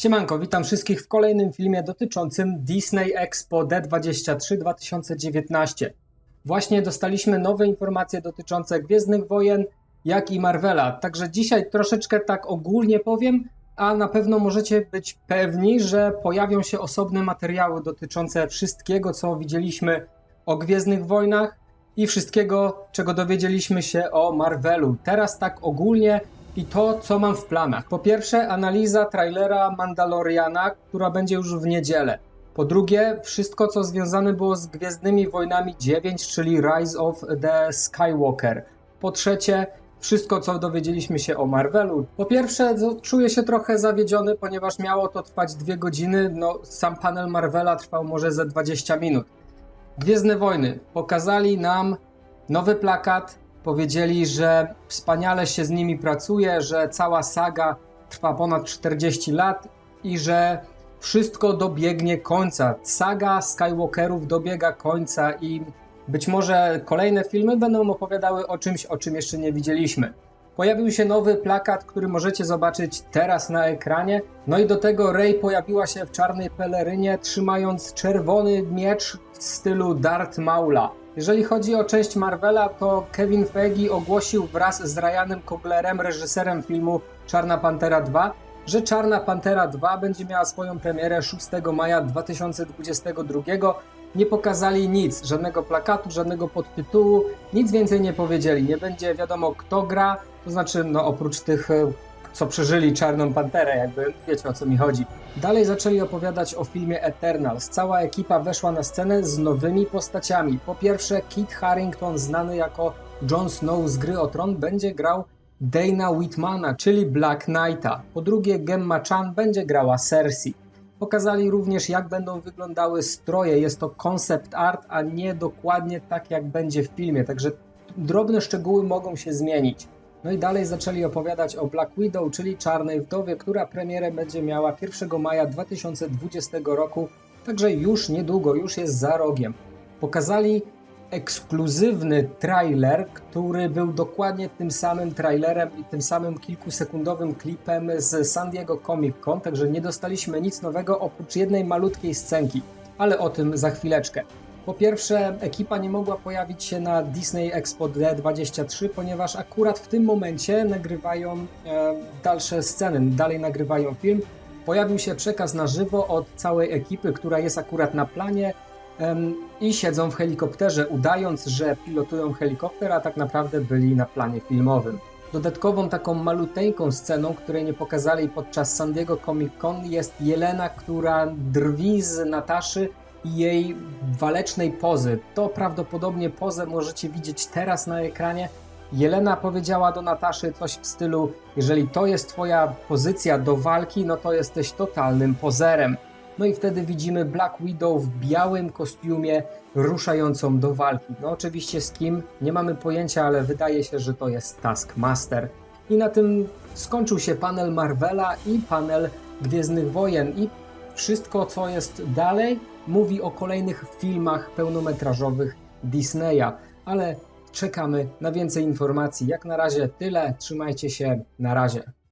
Siemanko, witam wszystkich w kolejnym filmie dotyczącym Disney Expo D23 2019. Właśnie dostaliśmy nowe informacje dotyczące Gwiezdnych Wojen, jak i Marvela. Także dzisiaj troszeczkę tak ogólnie powiem, a na pewno możecie być pewni, że pojawią się osobne materiały dotyczące wszystkiego, co widzieliśmy o Gwiezdnych Wojnach i wszystkiego, czego dowiedzieliśmy się o Marvelu. Teraz tak ogólnie i to, co mam w planach. Po pierwsze, analiza trailera Mandaloriana, która będzie już w niedzielę. Po drugie, wszystko, co związane było z Gwiezdnymi Wojnami 9, czyli Rise of the Skywalker. Po trzecie, wszystko, co dowiedzieliśmy się o Marvelu. Po pierwsze, czuję się trochę zawiedziony, ponieważ miało to trwać dwie godziny. No, sam panel Marvela trwał może ze 20 minut. Gwiezdne Wojny pokazali nam nowy plakat. Powiedzieli, że wspaniale się z nimi pracuje, że cała saga trwa ponad 40 lat i że wszystko dobiegnie końca. Saga Skywalkerów dobiega końca i być może kolejne filmy będą opowiadały o czymś, o czym jeszcze nie widzieliśmy. Pojawił się nowy plakat, który możecie zobaczyć teraz na ekranie. No i do tego Rey pojawiła się w czarnej pelerynie, trzymając czerwony miecz w stylu Darth Maula. Jeżeli chodzi o część Marvela, to Kevin Feige ogłosił wraz z Ryanem Cooglerem, reżyserem filmu Czarna Pantera 2, że Czarna Pantera 2 będzie miała swoją premierę 6 maja 2022. Nie pokazali nic, żadnego plakatu, żadnego podtytułu, nic więcej nie powiedzieli. Nie będzie wiadomo kto gra, to znaczy no oprócz tych e, co przeżyli Czarną Panterę, jakby wiecie o co mi chodzi. Dalej zaczęli opowiadać o filmie Eternals. Cała ekipa weszła na scenę z nowymi postaciami. Po pierwsze, Kit Harington, znany jako Jon Snow z gry o Tron, będzie grał Dana Whitmana, czyli Black Knighta. Po drugie, Gemma Chan będzie grała Cersei. Pokazali również, jak będą wyglądały stroje. Jest to concept art, a nie dokładnie tak, jak będzie w filmie. Także drobne szczegóły mogą się zmienić. No i dalej zaczęli opowiadać o Black Widow, czyli Czarnej Wdowie, która premierę będzie miała 1 maja 2020 roku, także już niedługo, już jest za rogiem. Pokazali ekskluzywny trailer, który był dokładnie tym samym trailerem i tym samym kilkusekundowym klipem z San Diego Comic Con, także nie dostaliśmy nic nowego oprócz jednej malutkiej scenki, ale o tym za chwileczkę. Po pierwsze, ekipa nie mogła pojawić się na Disney Expo D23, ponieważ akurat w tym momencie nagrywają e, dalsze sceny, dalej nagrywają film. Pojawił się przekaz na żywo od całej ekipy, która jest akurat na planie i siedzą w helikopterze, udając, że pilotują helikopter, a tak naprawdę byli na planie filmowym. Dodatkową taką maluteńką sceną, której nie pokazali podczas San Diego Comic Con jest Jelena, która drwi z Nataszy i jej walecznej pozy. To prawdopodobnie pozę możecie widzieć teraz na ekranie. Jelena powiedziała do Nataszy coś w stylu: Jeżeli to jest Twoja pozycja do walki, no to jesteś totalnym pozerem. No i wtedy widzimy Black Widow w białym kostiumie ruszającą do walki. No oczywiście z kim nie mamy pojęcia, ale wydaje się, że to jest Taskmaster. I na tym skończył się panel Marvela i panel Gwiezdnych Wojen i wszystko co jest dalej mówi o kolejnych filmach pełnometrażowych Disneya, ale czekamy na więcej informacji. Jak na razie tyle, trzymajcie się, na razie.